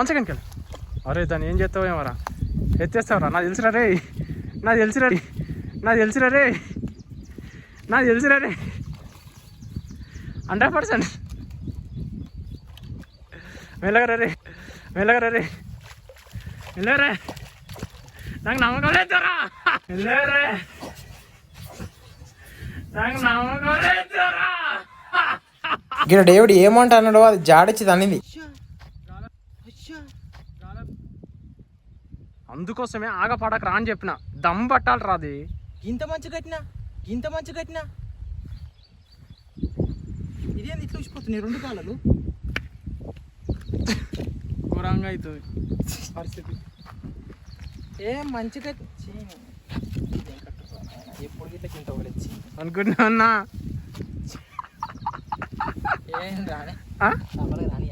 One సెకండ్కి వెళ్ళి అరే దాన్ని ఏం చేస్తావు ఏమరా ఎత్తేస్తావురా నాకు తెలుసురా రే. నాకు తెలుసురా రే. నాకు తెలుసురా రే. నాకు తెలుసురా రే. Hundred percent. మెల్లగరా రే మెల్లగరా రే మెల్లగరా నాకు నమ్మకం లేదురా మెల్లగరా నాకు నమ్మకం లేదురా ఇక్కడ డేవిడ్ ఏమంటున్నాడో అది జాడిచ్చి తనింది అందుకోసమే ఆగపాడక రా అని చెప్పిన. దమ్ పట్టాలి రాది ఇంత మంచి కట్టినా? ఇంత మంచి కట్టినా? ఇదేంది ఇట్లా వచ్చిపోతున్నాయి రెండు కాలాలు ఘోరంగా అవుతుంది. పరిస్థితి. ఏం మంచి కట్టి ఎప్పుడు గిట్ల కింద పడచ్చి అనుకుంటున్నా అన్నా? ఏం రాని? రాని